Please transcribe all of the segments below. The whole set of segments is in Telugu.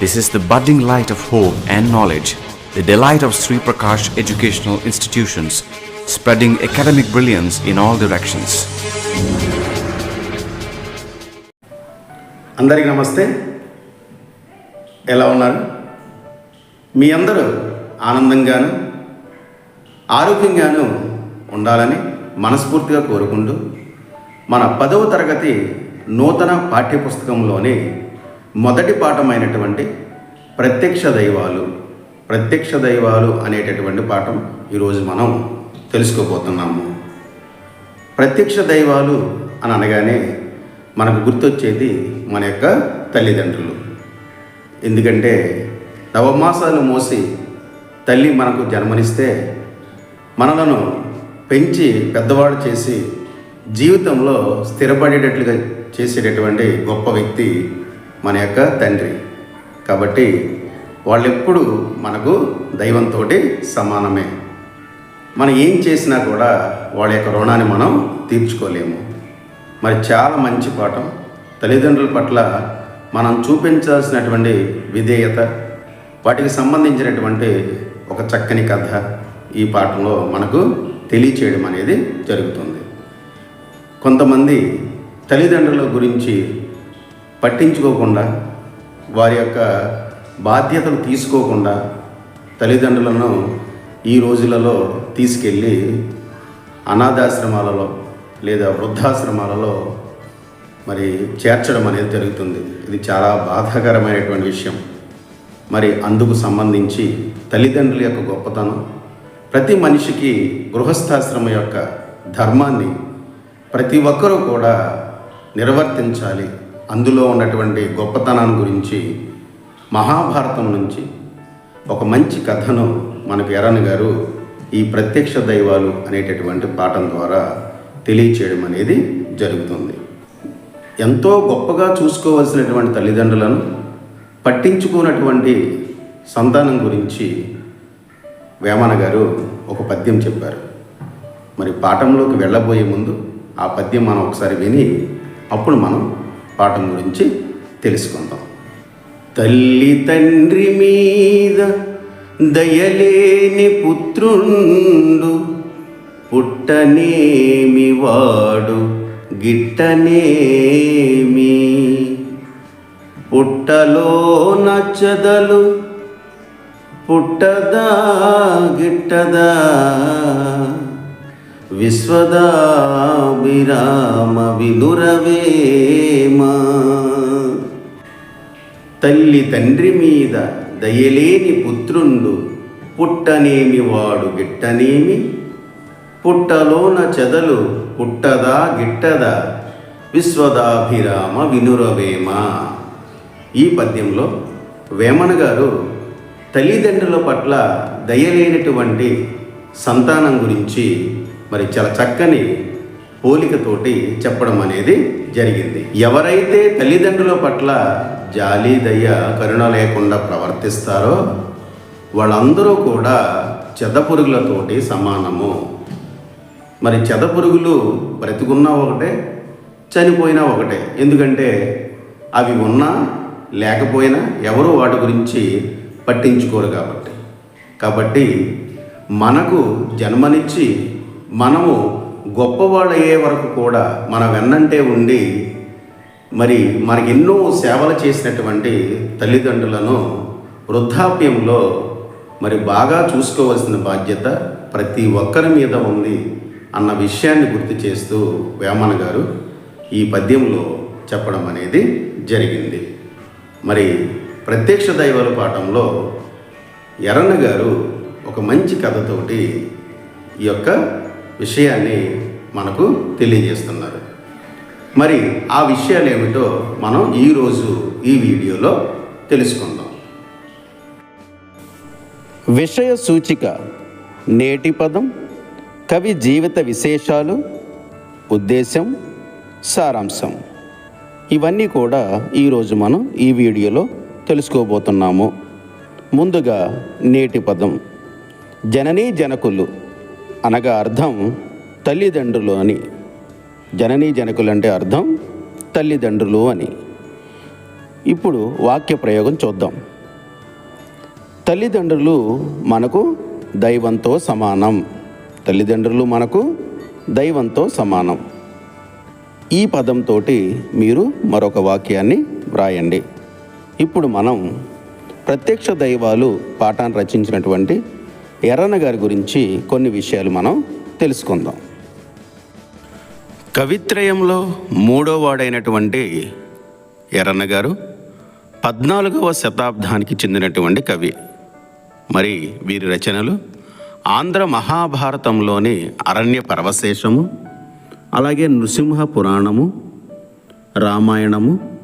This is the budding light of hope and knowledge, the delight of Sri Prakash Educational Institutions, spreading academic brilliance in all directions. అందరికీ నమస్తే ఎలా ఉన్నారు మీ అందరూ ఆనందంగాను ఆరోగ్యంగాను ఉండాలని మనస్ఫూర్తిగా కోరుకుంటూ మన పదవ తరగతి నూతన పాఠ్యపుస్తకంలోని మొదటి పాఠమైనటువంటి ప్రత్యక్ష దైవాలు ప్రత్యక్ష దైవాలు అనేటటువంటి పాఠం ఈరోజు మనం తెలుసుకోబోతున్నాము. ప్రత్యక్ష దైవాలు అని అనగానే మనకు గుర్తొచ్చేది మన యొక్క తల్లిదండ్రులు. ఎందుకంటే నవమాసాలు మోసి తల్లి మనకు జన్మనిస్తే మనలను పెంచి పెద్దవాడు చేసి జీవితంలో స్థిరపడేటట్లుగా చేసేటటువంటి గొప్ప వ్యక్తి మన యొక్క తండ్రి. కాబట్టి వాళ్ళెప్పుడు మనకు దైవంతో సమానమే. మనం ఏం చేసినా కూడా వాళ్ళ యొక్క రుణాన్ని మనం తీర్చుకోలేము. మరి చాలా మంచి పాఠం. తల్లిదండ్రుల పట్ల మనం చూపించాల్సినటువంటి విధేయత వాటికి సంబంధించినటువంటి ఒక చక్కని కథ ఈ పాఠంలో మనకు తెలియచేయడం అనేది జరుగుతుంది. కొంతమంది తల్లిదండ్రుల గురించి పట్టించుకోకుండా వారి యొక్క బాధ్యతలు తీసుకోకుండా తల్లిదండ్రులను ఈ రోజులలో తీసుకెళ్ళి అనాథాశ్రమాలలో లేదా వృద్ధాశ్రమాలలో మరి చేర్చడం అనేది జరుగుతుంది. ఇది చాలా బాధాకరమైనటువంటి విషయం. మరి అందుకు సంబంధించి తల్లిదండ్రుల యొక్క గొప్పతనం ప్రతి మనిషికి గృహస్థాశ్రమం యొక్క ధర్మాన్ని ప్రతి ఒక్కరూ కూడా నిర్వర్తించాలి. అందులో ఉన్నటువంటి గొప్పతనాన్ని గురించి మహాభారతం నుంచి ఒక మంచి కథను మనకు ఎర్రన్ గారు ఈ ప్రత్యక్ష దైవాలు అనేటటువంటి పాఠం ద్వారా తెలియచేయడం అనేది జరుగుతుంది. ఎంతో గొప్పగా చూసుకోవాల్సినటువంటి తల్లిదండ్రులను పట్టించుకున్నటువంటి సంతానం గురించి వేమన గారు ఒక పద్యం చెప్పారు. మరి పాఠంలోకి వెళ్ళబోయే ముందు ఆ పద్యం మనం ఒకసారి విని అప్పుడు మనం పాఠం గురించి తెలుసుకుందాం. తల్లి తండ్రి మీద దయలేని పుత్రుండు పుట్టనేమి వాడు గిట్టనేమి? పుట్టలో నచ్చదలు పుట్టదా గిట్టదా? విశ్వదాభిరామ వినురవేమా తల్లి తండ్రి మీద దయలేని పుత్రుండు పుట్టనేమి వాడు గిట్టనేమి? పుట్టలోన చెదలు పుట్టదా గిట్టదా? విశ్వదాభిరామ వినురవేమ ఈ పద్యంలో వేమన గారు తల్లిదండ్రుల పట్ల దయలేనటువంటి సంతానం గురించి మరి చాలా చక్కని పోలికతోటి చెప్పడం అనేది జరిగింది. ఎవరైతే తల్లిదండ్రుల పట్ల జాలి దయ కరుణ లేకుండా ప్రవర్తిస్తారో వాళ్ళందరూ కూడా చెదపురుగులతోటి సమానము. మరి చెదపురుగులు బ్రతికున్నా ఒకటే చనిపోయినా ఒకటే. ఎందుకంటే అవి ఉన్నా లేకపోయినా ఎవరు వాటి గురించి పట్టించుకోరు కాబట్టి. కాబట్టి మనకు జన్మనిచ్చి మనము గొప్పవాళ్ళయ్యే వరకు కూడా మన వెన్నంటే ఉండి మరి మనకి ఎన్నో సేవలు చేసినటువంటి తల్లిదండ్రులను వృద్ధాప్యంలో మరి బాగా చూసుకోవాల్సిన బాధ్యత ప్రతి ఒక్కరి మీద ఉంది అన్న విషయాన్ని గుర్తు చేస్తూ వేమన గారు ఈ పద్యంలో చెప్పడం అనేది జరిగింది. మరి ప్రత్యక్ష దైవాల పాఠంలో ఎర్రన్న గారు ఒక మంచి కథతోటి ఈ యొక్క విషయాన్ని మనకు తెలియజేస్తున్నారు. మరి ఆ విషయాలు ఏమిటో మనం ఈరోజు ఈ వీడియోలో తెలుసుకుందాం. విషయ సూచిక నేటి పదం కవి జీవిత విశేషాలు ఉద్దేశం సారాంశం. ఇవన్నీ కూడా ఈరోజు మనం ఈ వీడియోలో తెలుసుకోబోతున్నాము. ముందుగా నేటి పదం జననీ జనకులు. అనగా అర్థం తల్లిదండ్రులు అని. జననీ జనకులంటే అర్థం తల్లిదండ్రులు అని. ఇప్పుడు వాక్య ప్రయోగం చూద్దాం. తల్లిదండ్రులు మనకు దైవంతో సమానం. తల్లిదండ్రులు మనకు దైవంతో సమానం. ఈ పదంతో మీరు మరొక వాక్యాన్ని వ్రాయండి. ఇప్పుడు మనం ప్రత్యక్ష దైవాలు పాఠాన్ని రచించినటువంటి ఎర్రన్న గారి గురించి కొన్ని విషయాలు మనం తెలుసుకుందాం. కవిత్రయంలో మూడో వాడైనటువంటి ఎర్రన్న గారు పద్నాలుగవ శతాబ్దానికి చెందినటువంటి కవి. మరి వీరి రచనలు ఆంధ్ర మహాభారతంలోని అరణ్య పర్వశేషము అలాగే నృసింహ పురాణము రామాయణము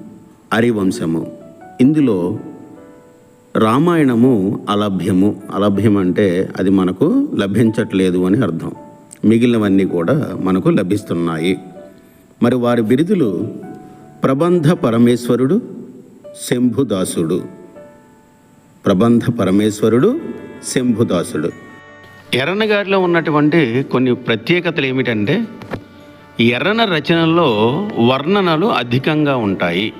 హరివంశము. ఇందులో రామాయణము అలభ్యము. అలభ్యం అంటే అది మనకు లభించట్లేదు అని అర్థం. మిగిలినవన్నీ కూడా మనకు లభిస్తున్నాయి. మరి వారి బిరుదులు ప్రబంధ పరమేశ్వరుడు శంభుదాసుడు. ప్రబంధ పరమేశ్వరుడు శంభుదాసుడు. ఎర్రనగారిలో ఉన్నటువంటి కొన్ని ప్రత్యేకతలు ఏమిటంటే ఎర్రన రచనల్లో వర్ణనలు అధికంగా ఉంటాయి.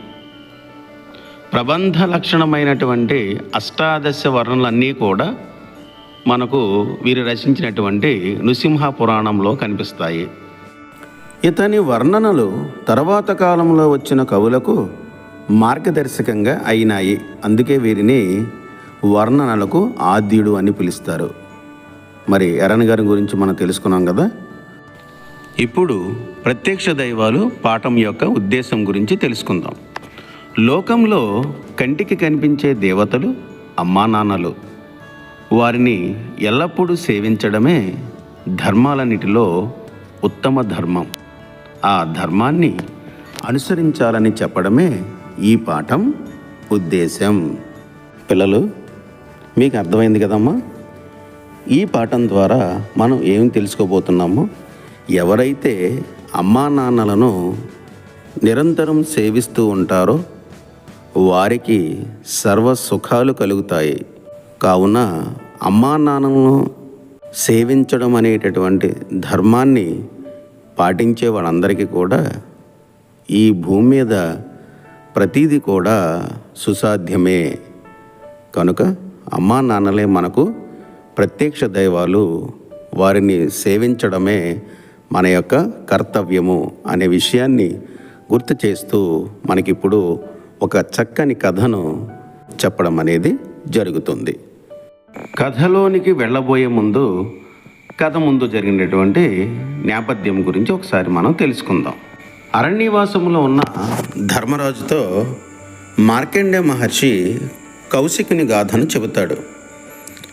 ప్రబంధ లక్షణమైనటువంటి అష్టాదశ వర్ణలన్నీ కూడా మనకు వీరు రచించినటువంటి నృసింహ పురాణంలో కనిపిస్తాయి. ఇతని వర్ణనలు తర్వాత కాలంలో వచ్చిన కవులకు మార్గదర్శకంగా అయినాయి. అందుకే వీరిని వర్ణనలకు ఆద్యుడు అని పిలుస్తారు. మరి ఎరణ్ గారి గురించి మనం తెలుసుకున్నాం కదా? ఇప్పుడు ప్రత్యక్ష దైవాలు పాఠం యొక్క ఉద్దేశం గురించి తెలుసుకుందాం. లోకంలో కంటికి కనిపించే దేవతలు అమ్మా నాన్నలు. వారిని ఎల్లప్పుడూ సేవించడమే ధర్మాలన్నిటిలో ఉత్తమ ధర్మం. ఆ ధర్మాన్ని అనుసరించాలని చెప్పడమే ఈ పాఠం ఉద్దేశం పిల్లలు మీకు అర్థమైంది కదమ్మా? ఈ పాఠం ద్వారా మనం ఏం తెలుసుకోబోతున్నామో? ఎవరైతే అమ్మా నాన్నలను నిరంతరం సేవిస్తూ ఉంటారో వారికి సర్వ సుఖాలు కలుగుతాయి. కావున అమ్మా నాన్నలను సేవించడం అనేటటువంటి ధర్మాన్ని పాటించే వాళ్ళందరికీ కూడా ఈ భూమి మీద ప్రతీది కూడా సుసాధ్యమే. కనుక అమ్మా నాన్నలే మనకు ప్రత్యక్ష దైవాలు వారిని సేవించడమే మన యొక్క కర్తవ్యము అనే విషయాన్ని గుర్తు చేస్తూ మనకిప్పుడు ఒక చక్కని కథను చెప్పడం అనేది జరుగుతుంది. కథలోనికి వెళ్ళబోయే ముందు కథ ముందు జరిగినటువంటి నేపథ్యం గురించి ఒకసారి మనం తెలుసుకుందాం. అరణ్యవాసంలో ఉన్న ధర్మరాజుతో మార్కండే మహర్షి కౌశికుని గాథను చెబుతాడు.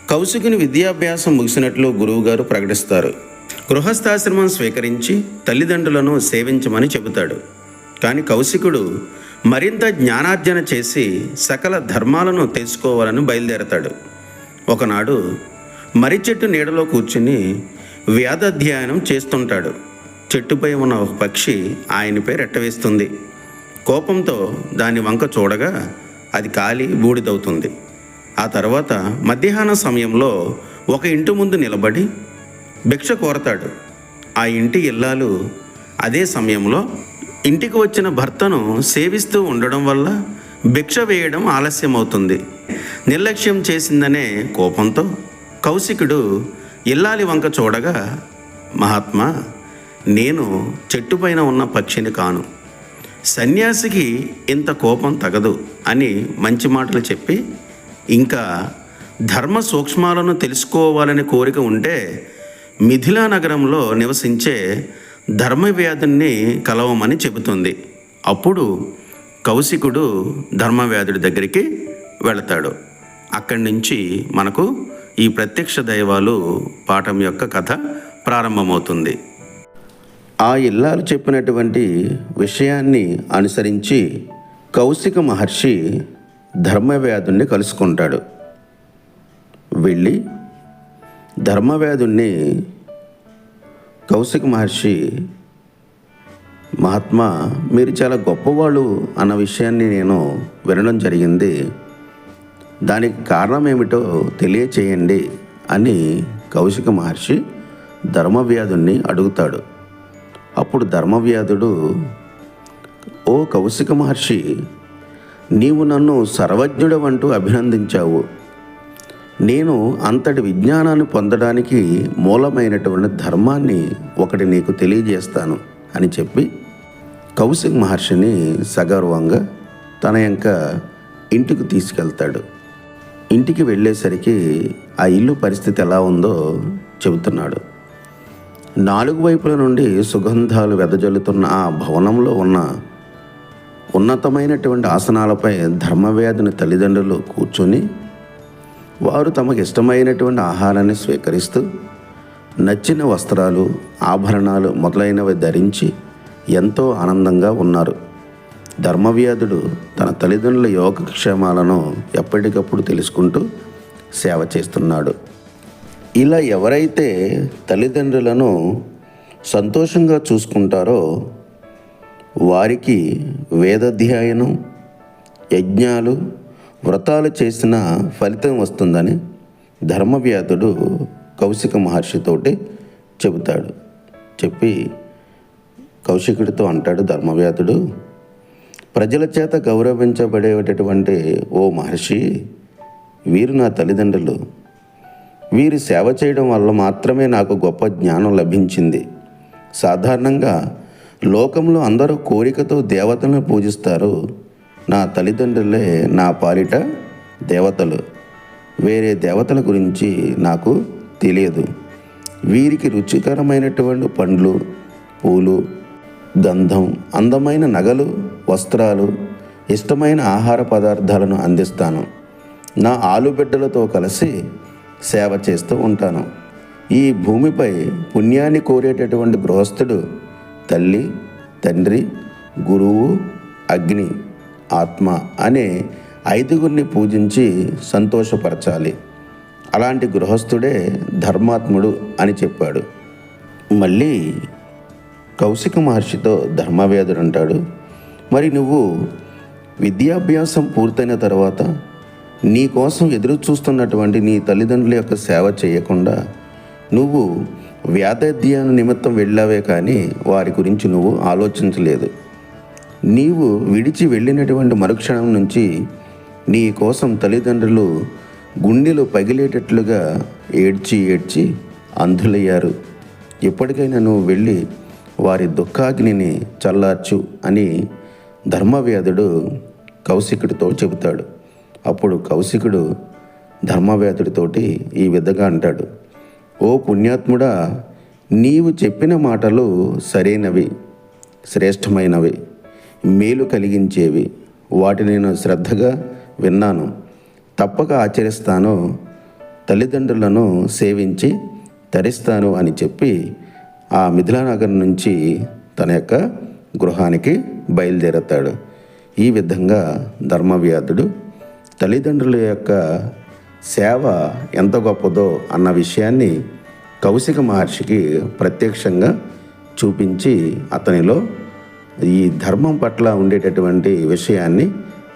కౌశికుని విద్యాభ్యాసం ముగిసినట్లు గురువుగారు ప్రకటిస్తారు. గృహస్థాశ్రమం స్వీకరించి తల్లిదండ్రులను సేవించమని చెబుతాడు. కానీ కౌశికుడు మరింత జ్ఞానార్జన చేసి సకల ధర్మాలను తెలుసుకోవాలని బయలుదేరతాడు. ఒకనాడు మర్రి చెట్టు నీడలో కూర్చుని వేదాధ్యయనం చేస్తుంటాడు. చెట్టుపై ఉన్న ఒక పక్షి ఆయనపై రెట్టవేస్తుంది కోపంతో దాని వంక చూడగా అది కాలి బూడిదవుతుంది. ఆ తర్వాత మధ్యాహ్న సమయంలో ఒక ఇంటి ముందు నిలబడి భిక్ష కోరతాడు. ఆ ఇంటి ఇల్లాలు అదే సమయంలో ఇంటికి వచ్చిన భర్తను సేవిస్తూ ఉండడం వల్ల భిక్ష వేయడం ఆలస్యమవుతుంది. నిర్లక్ష్యం చేసిందనే కోపంతో కౌశికుడు ఇల్లాలి వంక చూడగా మహాత్మా నేను చెట్టుపైన ఉన్న పక్షిని కాను. సన్యాసికి ఇంత కోపం తగదు అని మంచి మాటలు చెప్పి ఇంకా ధర్మ సూక్ష్మాలను తెలుసుకోవాలని కోరిక ఉంటే మిథిలా నగరంలో నివసించే ధర్మవ్యాధుని కలవమని చెబుతుంది. అప్పుడు కౌశికుడు ధర్మవ్యాధుడి దగ్గరికి వెళతాడు. అక్కడి నుంచి మనకు ఈ ప్రత్యక్ష దైవాలు పాఠం యొక్క కథ ప్రారంభమవుతుంది. ఆ ఇల్లాలు చెప్పినటువంటి విషయాన్ని అనుసరించి కౌశిక మహర్షి ధర్మవ్యాధుణ్ణి కలుసుకుంటాడు. వెళ్ళి ధర్మవ్యాధుణ్ణి కౌశిక మహర్షి మహాత్మా మీరు చాలా గొప్పవాళ్ళు అన్న విషయాన్ని నేను వినడం జరిగింది. దానికి కారణం ఏమిటో తెలియచేయండి అని కౌశిక మహర్షి ధర్మవ్యాధుణ్ణి అడుగుతాడు. అప్పుడు ధర్మవ్యాధుడు ఓ కౌశిక మహర్షి నీవు నన్ను సర్వజ్ఞుడవంటూ అభినందించావు. నేను అంతటి విజ్ఞానాన్ని పొందడానికి మూలమైనటువంటి ధర్మాన్ని ఒకటి నీకు తెలియజేస్తాను అని చెప్పి కౌశిక్ మహర్షిని సగర్వంగా తన యొక్క ఇంటికి తీసుకెళ్తాడు. ఇంటికి వెళ్ళేసరికి ఆ ఇల్లు పరిస్థితి ఎలా ఉందో చెబుతున్నాడు. నాలుగు వైపుల నుండి సుగంధాలు వెదజల్లుతున్న ఆ భవనంలో ఉన్న ఉన్నతమైనటువంటి ఆసనాలపై ధర్మవేదిని తల్లిదండ్రులు కూర్చొని వారు తమకు ఇష్టమైనటువంటి ఆహారాన్ని స్వీకరిస్తూ నచ్చిన వస్త్రాలు ఆభరణాలు మొదలైనవి ధరించి ఎంతో ఆనందంగా ఉన్నారు. ధర్మవ్యాధుడు తన తల్లిదండ్రుల యోగక్షేమాలను ఎప్పటికప్పుడు తెలుసుకుంటూ సేవ చేస్తున్నాడు. ఇలా ఎవరైతే తల్లిదండ్రులను సంతోషంగా చూసుకుంటారో వారికి వేదాధ్యాయనం యజ్ఞాలు వ్రతాలు చేసిన ఫలితం వస్తుందని ధర్మవ్యాధుడు కౌశిక మహర్షితోటి చెబుతాడు. చెప్పి కౌశికుడితో అంటాడు ధర్మవ్యాధుడు ప్రజల చేత గౌరవించబడేటటువంటి ఓ మహర్షి వీరు నా తల్లిదండ్రులు. వీరి సేవ చేయడం వల్ల మాత్రమే నాకు గొప్ప జ్ఞానం లభించింది. సాధారణంగా లోకంలో అందరూ కోరికతో దేవతలను పూజిస్తారు. నా తల్లిదండ్రులే నా పాలిట దేవతలు. వేరే దేవతల గురించి నాకు తెలియదు. వీరికి రుచికరమైనటువంటి పండ్లు పూలు గంధం అందమైన నగలు వస్త్రాలు ఇష్టమైన ఆహార పదార్థాలను అందిస్తాను. నా ఆలుబిడ్డలతో కలిసి సేవ చేస్తూ ఉంటాను. ఈ భూమిపై పుణ్యాన్ని కోరేటటువంటి గృహస్థుడు తల్లి తండ్రి గురువు అగ్ని ఆత్మ అనే ఐదుగురిని పూజించి సంతోషపరచాలి. అలాంటి గృహస్థుడే ధర్మాత్ముడు అని చెప్పాడు. మళ్ళీ కౌశిక మహర్షితో ధర్మవేదుడు అంటాడు మరి నువ్వు విద్యాభ్యాసం పూర్తయిన తర్వాత నీ కోసం ఎదురు చూస్తున్నటువంటి నీ తల్లిదండ్రుల యొక్క సేవ చేయకుండా నువ్వు వ్యాధధ్యాన నిమిత్తం వెళ్ళావే కానీ వారి గురించి నువ్వు ఆలోచించలేదు. నీవు విడిచి వెళ్ళినటువంటి మరుక్షణం నుంచి నీ కోసం తల్లిదండ్రులు గుండెలు పగిలేటట్లుగా ఏడ్చి ఏడ్చి అంధులయ్యారు. ఎప్పటికైనా నువ్వు వెళ్ళి వారి దుఃఖాగ్నిని చల్లార్చు అని ధర్మవ్యాధుడు కౌశికుడితో చెబుతాడు. అప్పుడు కౌశికుడు ధర్మవ్యాధుడితోటి ఈ విధంగా అంటాడు. ఓ పుణ్యాత్ముడా నీవు చెప్పిన మాటలు సరైనవి శ్రేష్టమైనవి. మేలు కలిగించేవి. వాటిని నేను శ్రద్ధగా విన్నాను. తప్పక ఆచరిస్తాను. తల్లిదండ్రులను సేవించి తరిస్తాను అని చెప్పి ఆ మిథిలానగర్ నుంచి తన యొక్క గృహానికి బయలుదేరతాడు. ఈ విధంగా ధర్మవ్యాధుడు తల్లిదండ్రుల యొక్క సేవ ఎంత గొప్పదో అన్న విషయాన్ని కౌశిక మహర్షికి ప్రత్యక్షంగా చూపించి అతనిలో ఈ ధర్మం పట్ల ఉండేటటువంటి విషయాన్ని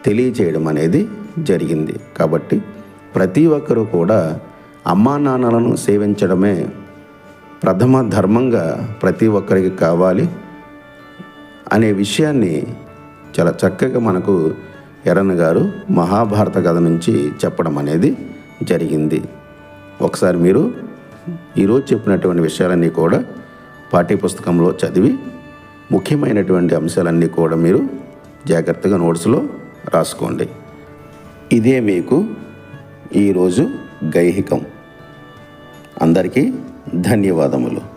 తెలియచేయడం అనేది జరిగింది. కాబట్టి ప్రతి ఒక్కరూ కూడా అమ్మా నాన్నలను సేవించడమే ప్రథమ ధర్మంగా ప్రతి ఒక్కరికి కావాలి అనే విషయాన్ని చాలా చక్కగా మనకు ఎర్రన్న గారు మహాభారత కథ నుంచి చెప్పడం అనేది జరిగింది. ఒకసారి మీరు ఈరోజు చెప్పినటువంటి విషయాలన్నీ కూడా పాఠ్యపుస్తకంలో చదివి ముఖ్యమైనటువంటి అంశాలన్నీ కూడా మీరు జాగ్రత్తగా నోట్స్లో రాసుకోండి. ఇదే మీకు ఈరోజు గైహికం. అందరికీ ధన్యవాదములు.